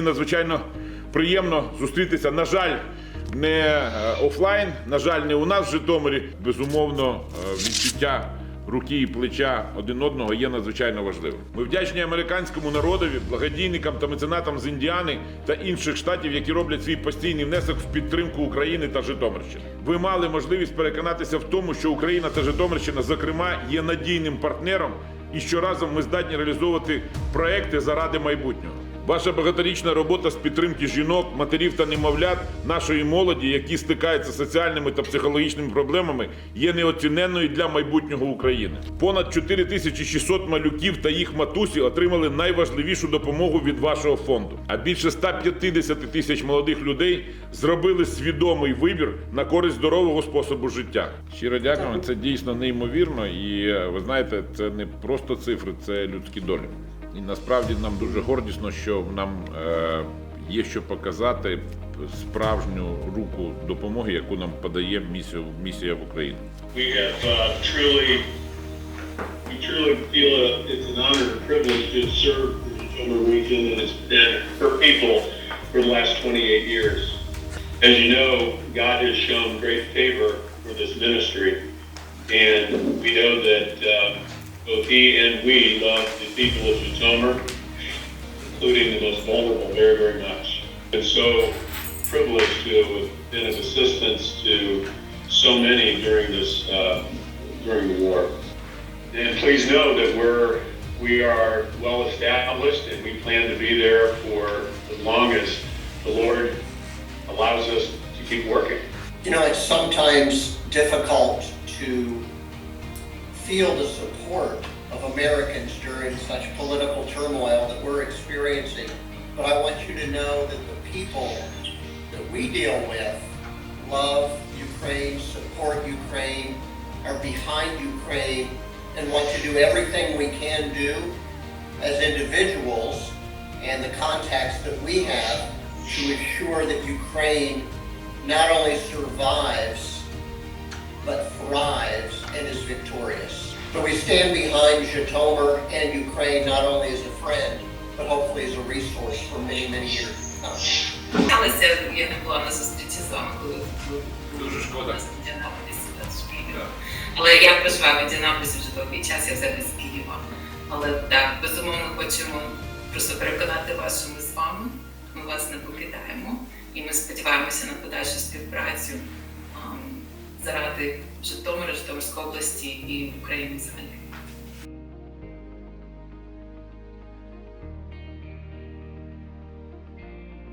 надзвичайно приємно зустрітися. На жаль, не е, офлайн, на жаль, не у нас в Житомирі. Безумовно, е, відчуття руки і плеча один одного є надзвичайно важливим. Ми вдячні американському народові, благодійникам та меценатам з Індіани та інших штатів, які роблять свій постійний внесок в підтримку України та Житомирщини. Ви мали можливість переконатися в тому, що Україна та Житомирщина, зокрема, є надійним партнером і що разом ми здатні реалізовувати проекти заради майбутнього. Ваша багаторічна робота з підтримки жінок, матерів та немовлят нашої молоді, які стикаються з соціальними та психологічними проблемами, є неоціненною для майбутнього України. Понад 4600 малюків та їх матусі отримали найважливішу допомогу від вашого фонду. А більше 150 тисяч молодих людей зробили свідомий вибір на користь здорового способу життя. Щиро дякую. Це дійсно неймовірно. І е, ви знаєте, це не просто цифри, це людські долі. І насправді нам дуже гордісно, що нам е, є що показати справжню руку допомоги, яку нам подає місія, місія в uh, uh, people for the last 28 years. As you know, God has shown great favor for this ministry, and we know that um, both He and we love the people of Tacoma, including the most vulnerable, very, very much. And so privileged to have been of assistance to so many during this, uh, during the war. And please know that we're, we are well established and we plan to be there for as long as the Lord allows us to keep working. You know, it's sometimes difficult to feel the support of Americans during such political turmoil that we're experiencing. But I want you to know that the people that we deal with love Ukraine, support Ukraine, are behind Ukraine, and want to do everything we can do as individuals and the contacts that we have to ensure that Ukraine not only survives, but thrives victorious. So we stand behind Zhytomyr and Ukraine not only as a friend, but hopefully as a resource for many, many years to come. Сталося, я не була на зустрічі з вами, коли Дуже шкода. Але я проживаю в Індіанаполісі вже довгий час, я взагалі з Києва. Але так, безумовно, хочемо просто переконати вас, що ми з вами, ми вас не покидаємо. І ми сподіваємося на подальшу співпрацю заради Житомира, Житомирської області і України взагалі.